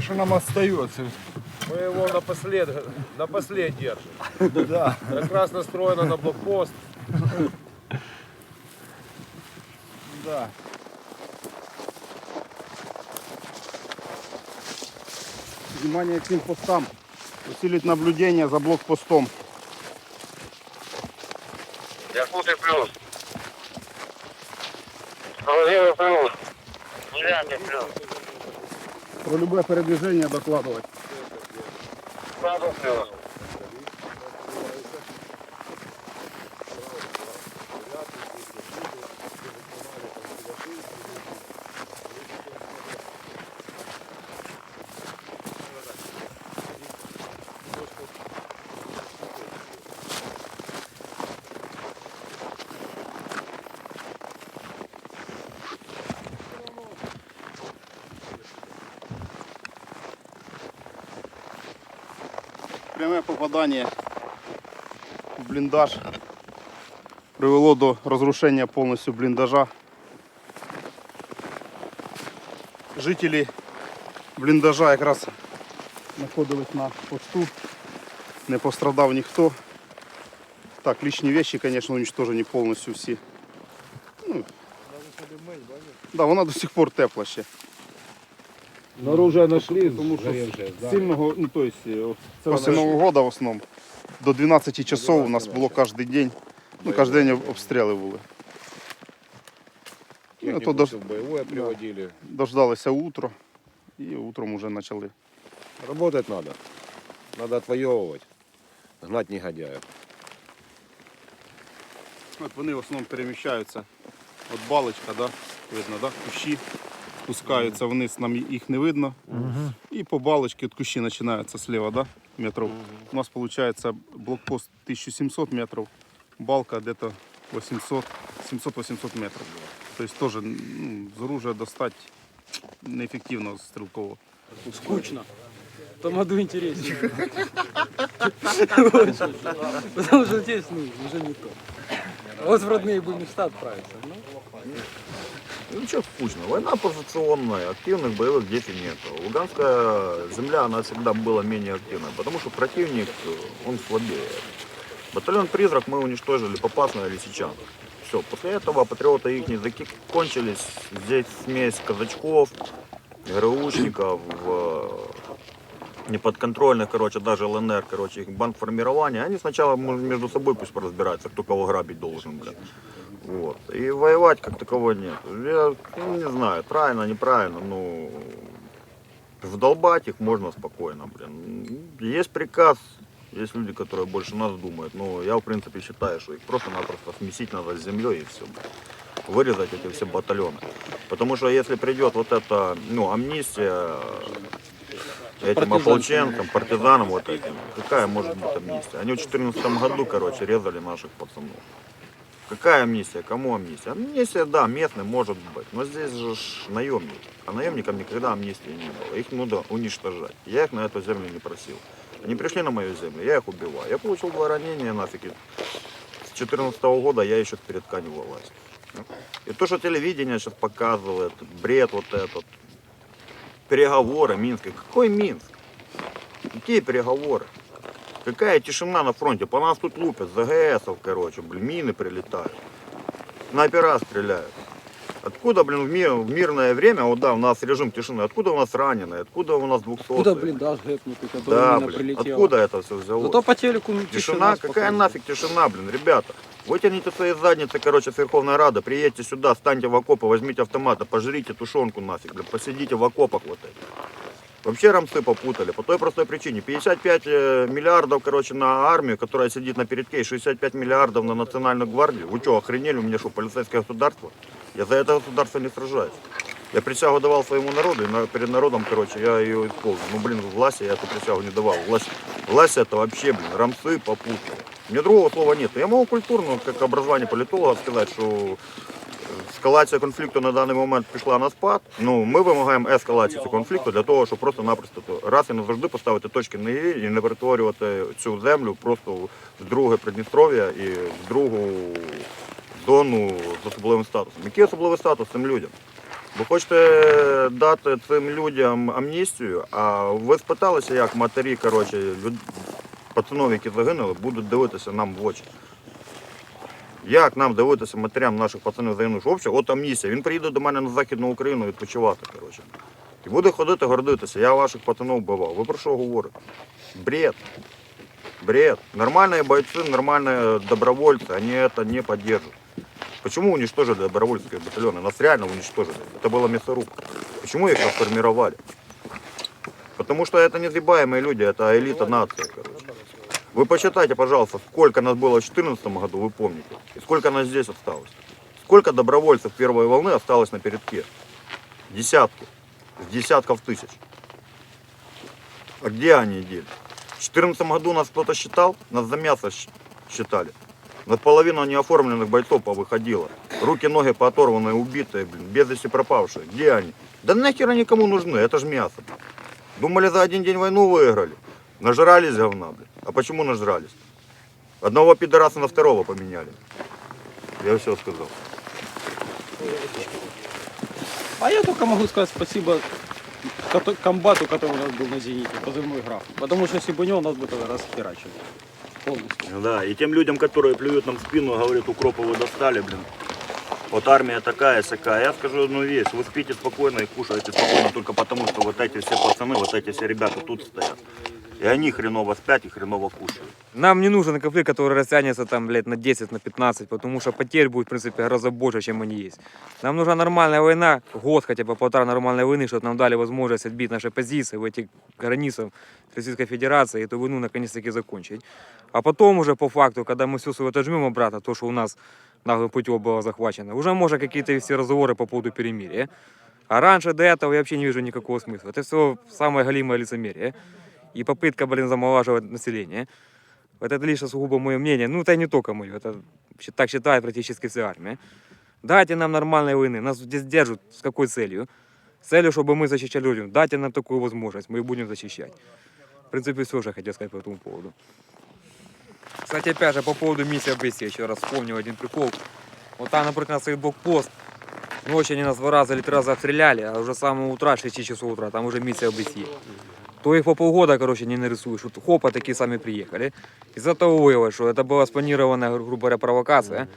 что нам остается. Мы его напослед, напослед держим. Да. Как раз настроено на блокпост. Да. Внимание к постам. Усилить наблюдение за блокпостом. Якутия плюс. Соловьева плюс. Девятый плюс. Про любое передвижение докладывать. Саду плюс. Пряме попадание в блиндаж привело до розрушення повністю бліндажа. Жителі бліндажа якраз знаходились на посту, не пострадав ніхто. Так, лишні вещи, звісно, уничтожені повністю всі. Ну, да, вона до сих пор тепла ще. Но оружие нашли, Тому що сильного, ну то есть, е, Це після вона- Нового року в основному до 12 часов у нас було кожен день. Ну, кожен день обстріли були. Ну, то до, всю в боевое приводили. дождалися утро і утром вже почали. Работать надо. Надо отвоевывать. Гнать негодяев. От вони в основному переміщаються. От балочка, да? видно, да? кущі спускаються вниз, нам їх не видно. І по балочці от кущі починаються зліва, да? метрів. У нас виходить блокпост 1700 метрів, балка где-то 800, 700-800 метрів. Тобто теж ну, з оружия достати неефективно стрілково. Скучно. В том году интереснее. Очень. Потому что здесь, ну, уже не то. А Вот в родные бы места отправиться. Ничего скучно. Война позиционная, активных боевых действий нет. Луганская земля, она всегда была менее активной, потому что противник, э, он слабее. Батальон «Призрак» мы уничтожили Попасную и Лисичан. Все, после этого патриоты их закончились. Здесь смесь казачков, ГРУшников, э, неподконтрольных, короче, даже ЛНР, короче, их банк формирования. Они сначала между собой пусть поразбираются, кто кого грабить должен, блин. Вот. И воевать как такового нет. Я ну, не знаю, правильно, неправильно, ну вдолбать их можно спокойно, блин. Есть приказ, есть люди, которые больше нас думают. Но я, в принципе, считаю, что их просто-напросто смесить надо с землей и все. Вырезать эти все батальоны. Потому что если придет вот эта, ну, амнистия этим Партизан. ополченцам, партизанам вот этим, какая может быть амнистия? Они в 2014 году, короче, резали наших пацанов. Какая амнистия? Кому амнистия? Амнистия, да, местный может быть. Но здесь же ж наемник. А наемникам никогда амнистии не было. Их надо уничтожать. Я их на эту землю не просил. Они пришли на мою землю, я их убиваю. Я получил два ранения нафиг. и С 2014 года я еще перед тканью власть. И то, что телевидение сейчас показывает, бред вот этот, переговоры Минска. Какой Минск? Какие переговоры? Какая тишина на фронте? По нас тут лупят, ЗГСов, короче, блин, мины прилетают. Снайпера стреляют. Откуда, блин, в, мир, в мирное время, вот да, у нас режим тишины, откуда у нас раненые, откуда у нас 200 куда блиндаж гэпнутый, который Да, блин, прилетел. откуда это все взялось? Зато по телеку ну, Тишина? Какая спокойно. нафиг тишина, блин, ребята? Вытяните свои задницы, короче, с Верховной Рады, приедьте сюда, станьте в окопы, возьмите автоматы, пожрите тушенку нафиг, блин, посидите в окопах вот этих. Вообще рамсы попутали, по той простой причине. 55 э, миллиардов, короче, на армию, которая сидит на передке, и 65 миллиардов на национальную гвардию. Вы что, охренели? У меня что, полицейское государство? Я за это государство не сражаюсь. Я присягу давал своему народу, и перед народом, короче, я ее исполнил. Ну, блин, власти я эту присягу не давал. Власть, власть это вообще, блин, рамсы попутали. Мне другого слова нет. Я могу культурно, как образование политолога, сказать, що ескалація конфлікту на даний момент пішла на спад. Ну, ми вимагаємо ескалації цього конфлікту для того, щоб просто-напросто раз і назавжди поставити точки на «і» і не перетворювати цю землю просто в друге Придністров'я і в другу зону з особливим статусом. Який особливий статус цим людям? Ви хочете дати цим людям амністію, а ви спиталися, як матері, коротше. пацанов, які загинули, будуть дивитися нам в очі. Як нам дивитися матерям наших пацанів загинувших? Взагалі, от амністія. Він приїде до мене на Західну Україну відпочивати, коротше. І буде ходити гордитися. Я ваших пацанов вбивав. Ви про що говорите? Бред. Бред. Нормальные бойцы, нормальные добровольцы, они это не поддерживают. Почему уничтожили добровольческие батальоны? Нас реально уничтожили. Это была мясорубка. Почему их расформировали? Потому что это несгибаемые люди, это элита нации, короче. Вы посчитайте, пожалуйста, сколько нас было в 2014 году, вы помните, и сколько нас здесь осталось. Сколько добровольцев первой волны осталось на передке? Десятки. С десятков тысяч. А где они делись? В 2014 году нас кто-то считал, нас за мясо считали. Нас половина неоформленных бойцов повыходила. Руки, ноги пооторванные, убитые, блин, без вести пропавшие. Где они? Да нахер они кому нужны? Это же мясо. Думали, за один день войну выиграли. Нажрались говна, блин. А почему нажрались? Одного пидораса на второго поменяли. Я все сказал. А я только могу сказать спасибо комбату, который у нас был на «Зените», позывной граф. Потому что если бы не он, нас бы тогда расхерачили. Полностью. Да, и тем людям, которые плюют нам в спину, говорят, укропа вы достали, блин. Вот армия такая, сякая. Я скажу одну вещь. Вы спите спокойно и кушаете спокойно только потому, что вот эти все пацаны, вот эти все ребята тут стоят. И они хреново спят и хреново кушают. Нам не нужен конфликт, который растянется там лет на 10, на 15, потому что потерь будет, в принципе, гораздо больше, чем они есть. Нам нужна нормальная война, год хотя бы, полтора нормальной войны, чтобы нам дали возможность отбить наши позиции в этих границах Российской Федерации и эту войну наконец-таки закончить. А потом уже по факту, когда мы все свое отожмем обратно, то, что у нас наглым путем было захвачено, уже можно какие-то вести разговоры по поводу перемирия. А раньше до этого я вообще не вижу никакого смысла. Это все самое галимое лицемерие. И попытка, блин, замолаживать население. Вот это лишь сугубо мое мнение. Ну, это не только мое. Это так считает практически вся армия. Дайте нам нормальной войны. Нас здесь держат с какой целью? С целью, чтобы мы защищали людей. Дайте нам такую возможность. Мы будем защищать. В принципе, все, что хотел сказать по этому поводу. Кстати, опять же, по поводу миссии ОБСЕ. Еще раз вспомнил один прикол. Вот там, напротив нас стоит блокпост. Ночью они нас два раза или три раза обстреляли, а уже с самого утра, 6 часов утра, там уже миссия ОБСЕ то их по полгода, короче, не нарисуешь. Вот хопа такие сами приехали. Из-за того выявилось, что это была спланированная, гру- грубо говоря, провокация.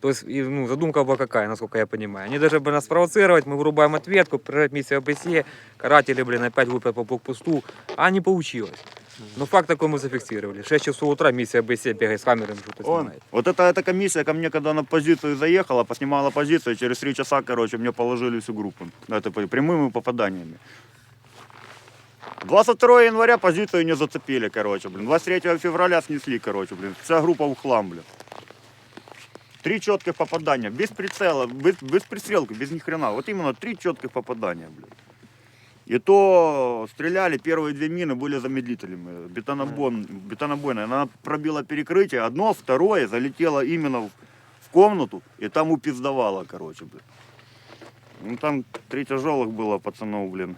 То есть, ну, задумка была какая, насколько я понимаю. Они даже бы нас провоцировать, мы вырубаем ответку, прорывать миссию ОБСЕ, каратели, блин, опять выпят по блокпосту, а не получилось. Но факт такой мы зафиксировали. 6 часов утра миссия ОБСЕ бегает с камерами, что-то снимает. вот эта, эта комиссия ко мне, когда на позицию заехала, поснимала позицию, через три часа, короче, мне положили всю группу. Это прямыми попаданиями. 22 января позицию не зацепили, короче, блин. 23 февраля снесли, короче, блин. Вся группа в хлам, блин. Три четких попадания, без прицела, без, без пристрелки, без ни хрена. Вот именно три четких попадания, блин. И то стреляли, первые две мины были замедлителями. Бетонобон, бетонобойная. Она пробила перекрытие, одно, второе залетело именно в, в комнату, и там упиздовало, короче, блин. Ну там три тяжелых было пацанов, блин.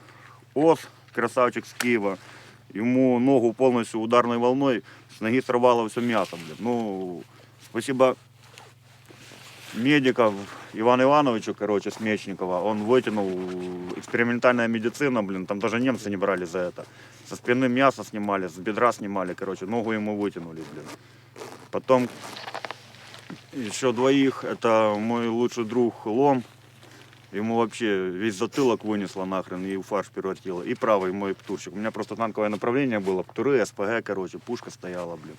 Ос, красавчик с Киева. Ему ногу полностью ударной волной с ноги сорвало все мясо. Ну, спасибо медиков Ивану Ивановичу, короче, с Мечникова, он вытянул экспериментальная медицина, блин, там даже немцы не брали за это. Со спины мясо снимали, с бедра снимали, короче, ногу ему вытянули, блин. Потом еще двоих, это мой лучший друг Лом, ему вообще весь затылок вынесло нахрен и в фарш превратило. И правый мой птурчик. У меня просто танковое направление было, птуры, СПГ, короче, пушка стояла, блин.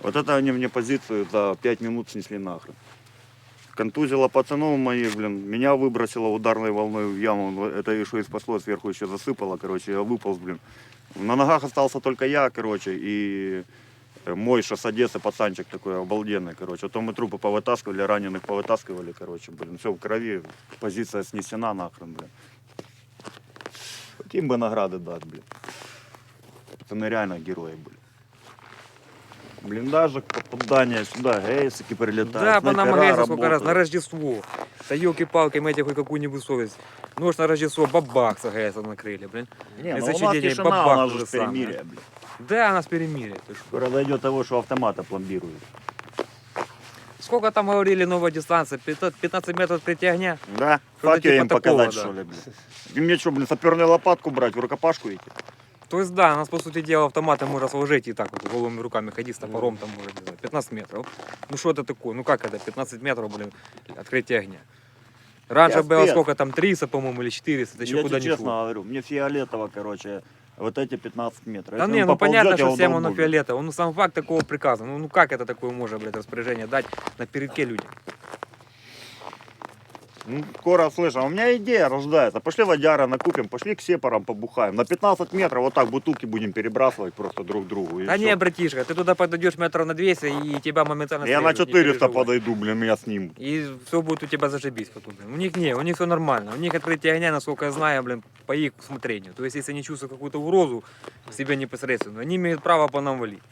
Вот это они мне позицию за 5 минут снесли нахрен. Контузило пацанов моих, блин, меня выбросило ударной волной в яму. Это еще и спасло, сверху еще засыпало, короче, я выполз, блин. На ногах остался только я, короче, и мой что с Одессы пацанчик такой обалденный, короче. А то мы трупы повытаскивали, раненых повытаскивали, короче, блин, все в крови, позиция снесена нахрен, блин. Вот им бы награды дать, блин. Пацаны реально герои были. Блиндажик, попадание сюда, гейсики прилетают. Да, по нам агрессия сколько раз, на. Рождество. Да елки-палки, имейте хоть какую-нибудь совесть. Нож на Рождество, бабах с АГС накрыли, блин. Не, ну у нас тишина, у нас же перемирие, блин. Да, нас перемирие. Ты что? Скоро дойдет того, что автомата пломбируют. Сколько там говорили новая дистанция? 15 15 метров открытия огня? Да, факел типа им такого, показать, да. что ли, блин. И мне что, блин, саперную лопатку брать, в рукопашку идти? То есть да, у нас по сути дела автоматом можно сложить и так вот голыми руками ходить с топором там может, не знаю, 15 метров. Ну что это такое? Ну как это? 15 метров, блин, открытие огня. Раньше Я было спец. сколько там, 300, по-моему, или 400, это еще Я куда тебе ни честно шло. говорю, мне фиолетово, короче, вот эти 15 метров. Да Если не, ну понятно, что его всем оно фиолетово. Ну сам факт такого приказа. Ну, ну как это такое может, блядь, распоряжение дать на передке людям? Скоро слышно, у меня идея рождается. Пошли водяра накупим, пошли к сепарам побухаем. На 15 метров вот так бутылки будем перебрасывать просто друг другу. Да всё. не, братишка, ты туда подойдешь метров на 200 и тебя моментально Я на срежут, не 400 переживай. подойду, блин, меня снимут. И все будет у тебя зашибись потом. блин. У них не, у них все нормально. У них открытие огня, насколько я знаю, блин, по их усмотрению. То есть, если они чувствуют какую-то угрозу себе непосредственно, они имеют право по нам валить.